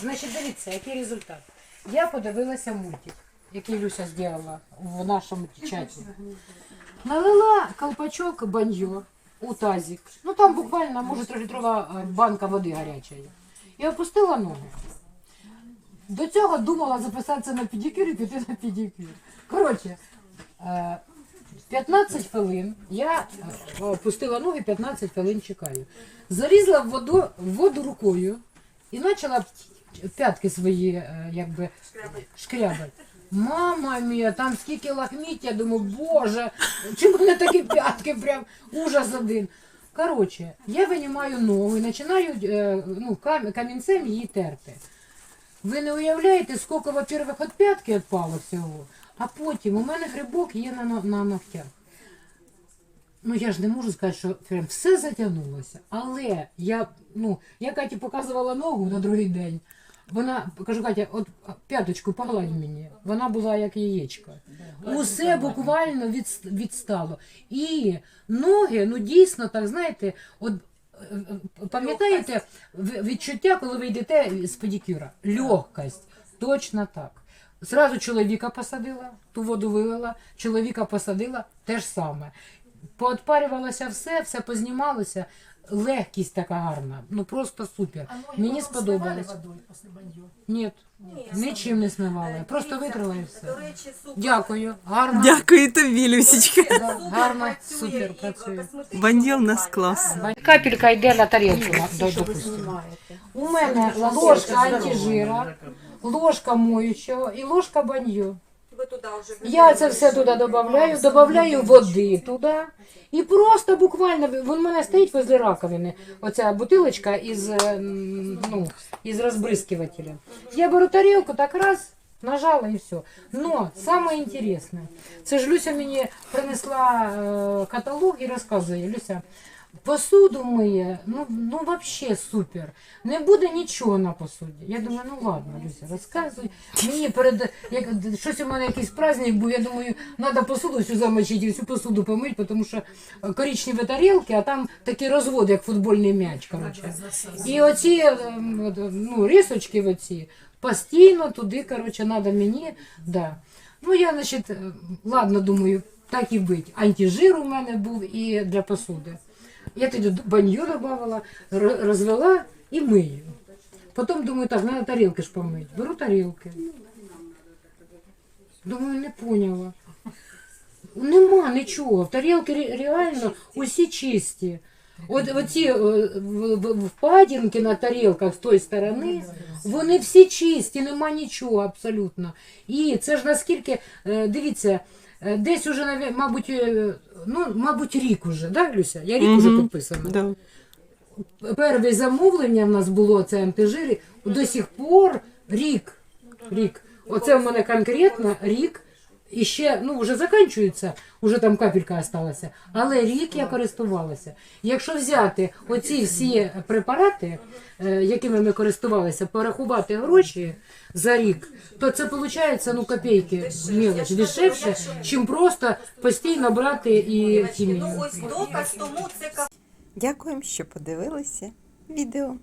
Значить, дивіться, який результат. Я подивилася мультик, який Люся зробила в нашому чаті. Налила колпачок баньо у тазик. Ну там буквально, може, трилітрова е, банка води гарячої. І опустила ноги. До цього думала записатися на педикюр і піти на педикюр. Коротше, е, 15 хвилин я е, опустила ноги, 15 хвилин чекаю. Залізла в воду, воду рукою і почала п'ятки свої е, якби шкрябати. Мама мія, там скільки лахміття, я думаю, боже, чи мене такі п'ятки, прям ужас один. Коротше, я винімаю ногу і починаю е, ну, камінцем її терти. Ви не уявляєте, скільки, во-первых, від п'ятки відпало всього, а потім у мене грибок є на, на ногтях. Ну я ж не можу сказати, що прям все затягнулося. Але я, ну, я Каті показувала ногу на другий день. Вона кажу, Катя, от п'яточку погладь мені. Вона була як яєчко. Усе буквально від, відстало. І ноги, ну дійсно так, знаєте, от е, е, пам'ятаєте відчуття, коли ви йдете з педикюра? Легкость. Точно так. Зразу чоловіка посадила, ту воду вилила, чоловіка посадила, те ж саме. Поотпарювалося все, все познімалося. Легкість така гарна, ну просто супер. Мені сподобалось. Ні, нічим не смивали. Просто витрила і все. До речі, супер. Дякую. Гарно. Дякую тобі, Люсічка. Да, гарно, супер працює. Банділ у нас клас. Капелька йде на тарілку, на- до- допустимо. У мене ложка антижира, ложка моючого і ложка баньо. Ви туди вже Я це все туди додаю, додаю води туди. І просто буквально, він у мене стоїть возле раковини, оця бутилочка із, е, м, ну, із розбризкивателем. Я беру тарілку, так раз, нажала і все. Но саме інтересне, це ж Люся мені принесла е, каталог і розказує, Люся, посуду миє, ну, ну вообще супер. Не буде нічого на посуді. Я думаю, ну ладно, Люся, розказуй. Мені перед як щось у мене якийсь праздник був, я думаю, треба посуду всю замочити, всю посуду помити, тому що коричневі тарілки, а там такий розвод, як футбольний м'яч. Коротше. І оці ну, рисочки оці, постійно туди, коротше, треба мені. Да. Ну, я, значить, е, ладно, думаю, так і бить. Антижир у мене був і для посуди. Я тоді баню додавала, розвела і мию. Потім думаю, так, треба тарілки ж помити. Беру тарілки. Думаю, не поняла. Нема нічого. Тарілки реально усі чисті. От оці е, впадінки на тарілках з тої сторони, вони всі чисті, нема нічого абсолютно. І це ж наскільки, е, дивіться, десь уже, мабуть, е, ну, мабуть, рік уже, да, Люся? Я рік уже підписана. Да. Перше замовлення в нас було це антижирі. до сих пор рік. Рік. Оце в мене конкретно рік. І ще, ну, вже закінчується, вже там капелька осталася. Але рік я користувалася. Якщо взяти оці всі препарати, е, якими ми користувалися, порахувати гроші за рік, то це виходить ну, копійки мілоч, дешевше, чим просто постійно брати і хімію. Ну ось доказ тому це Дякуємо, що подивилися відео.